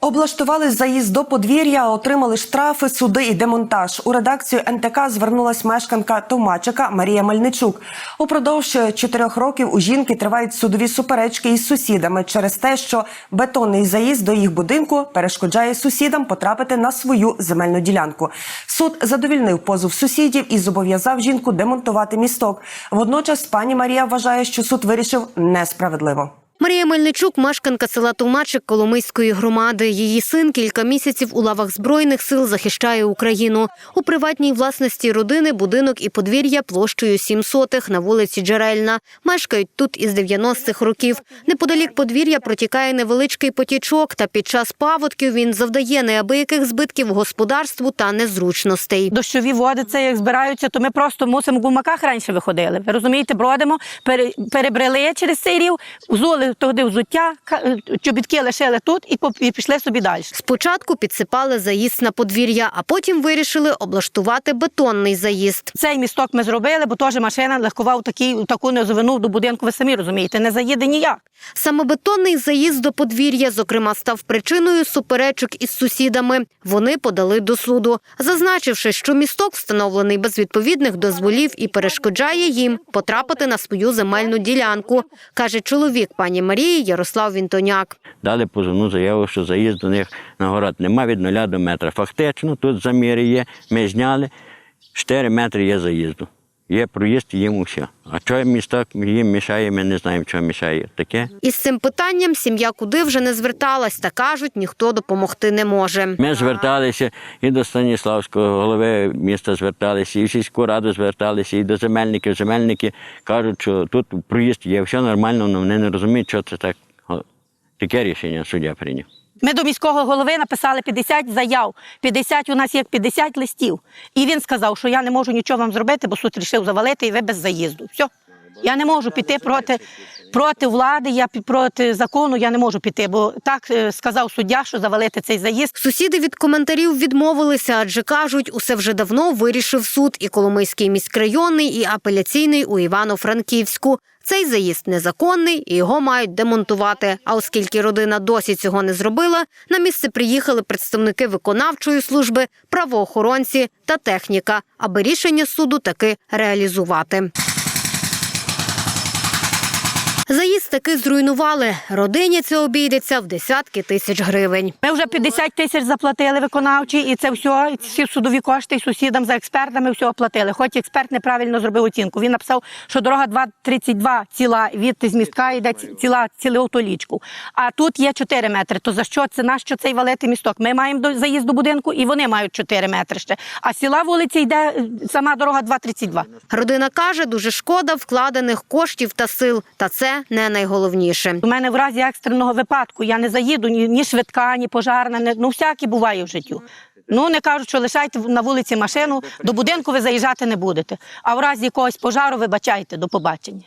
Облаштували заїзд до подвір'я, отримали штрафи, суди і демонтаж. У редакцію НТК звернулась мешканка Томачика Марія Мельничук. Упродовж чотирьох років у жінки тривають судові суперечки із сусідами через те, що бетонний заїзд до їх будинку перешкоджає сусідам потрапити на свою земельну ділянку. Суд задовільнив позов сусідів і зобов'язав жінку демонтувати місток. Водночас пані Марія вважає, що суд вирішив несправедливо. Марія Мельничук, мешканка села Товмачик Коломийської громади. Її син кілька місяців у лавах збройних сил захищає Україну. У приватній власності родини будинок і подвір'я площею сім сотих на вулиці Джерельна. Мешкають тут із 90-х років. Неподалік подвір'я протікає невеличкий потічок, та під час паводків він завдає неабияких збитків господарству та незручностей. Дощові води, це як збираються, то ми просто мусимо в гумаках раніше виходили. Ви розумієте, бродимо, пере- перебрели через цей рів, взули туди взуття, чобітки лишили тут і пішли собі далі. Спочатку підсипали заїзд на подвір'я, а потім вирішили облаштувати бетонний заїзд. Цей місток ми зробили, бо теж машина легкова в такій, таку низовину до будинку, ви самі розумієте, не заїде ніяк. Саме бетонний заїзд до подвір'я, зокрема, став причиною суперечок із сусідами. Вони подали до суду, зазначивши, що місток встановлений без відповідних дозволів і перешкоджає їм потрапити на свою земельну ділянку, каже чоловік пані Марії Ярослав Вінтоняк. Дали позовну заяву, що заїзд до них на город нема від нуля до метра. Фактично, тут заміри є, ми зняли, 4 метри є заїзду. Є проїзд, їм усе. А що місток їм мішає, ми не знаємо, що мішає. Таке. Із цим питанням сім'я куди вже не зверталась, та кажуть, ніхто допомогти не може. Ми зверталися і до Станіславського голови міста зверталися, і в сільську раду зверталися, і до земельників. Земельники кажуть, що тут проїзд є, все нормально, але вони не розуміють, що це так. Таке рішення суддя прийняв. Ми до міського голови написали 50 заяв. 50 у нас є 50 листів. І він сказав, що я не можу нічого вам зробити, бо суд рішив завалити і ви без заїзду. Все. Я не можу піти проти, проти влади, я проти закону я не можу піти, бо так е, сказав суддя, що завалити цей заїзд. Сусіди від коментарів відмовилися, адже кажуть, усе вже давно вирішив суд і Коломийський міськрайонний, і апеляційний у Івано-Франківську. Цей заїзд незаконний і його мають демонтувати. А оскільки родина досі цього не зробила, на місце приїхали представники виконавчої служби, правоохоронці та техніка, аби рішення суду таки реалізувати. Заїзд таки зруйнували. Родині це обійдеться в десятки тисяч гривень. Ми вже 50 тисяч заплатили виконавчі, і це все, і всі судові кошти, і сусідам за експертами все оплатили. Хоч експерт неправильно зробив оцінку. Він написав, що дорога 2,32 ціла від з містка йде ці- ціла цілу толічку. А тут є 4 метри. То за що це нащо цей валити місток? Ми маємо заїзд до будинку, і вони мають 4 метри ще. А сіла вулиці йде е, сама дорога 2,32. Родина каже, дуже шкода вкладених коштів та сил, та це не найголовніше. У мене в разі екстреного випадку я не заїду ні, ні швидка, ні пожарна, ні, ну всяке буває в життю. Ну не кажуть, що лишайте на вулиці машину, до будинку ви заїжджати не будете. А в разі якогось пожару, вибачайте, до побачення.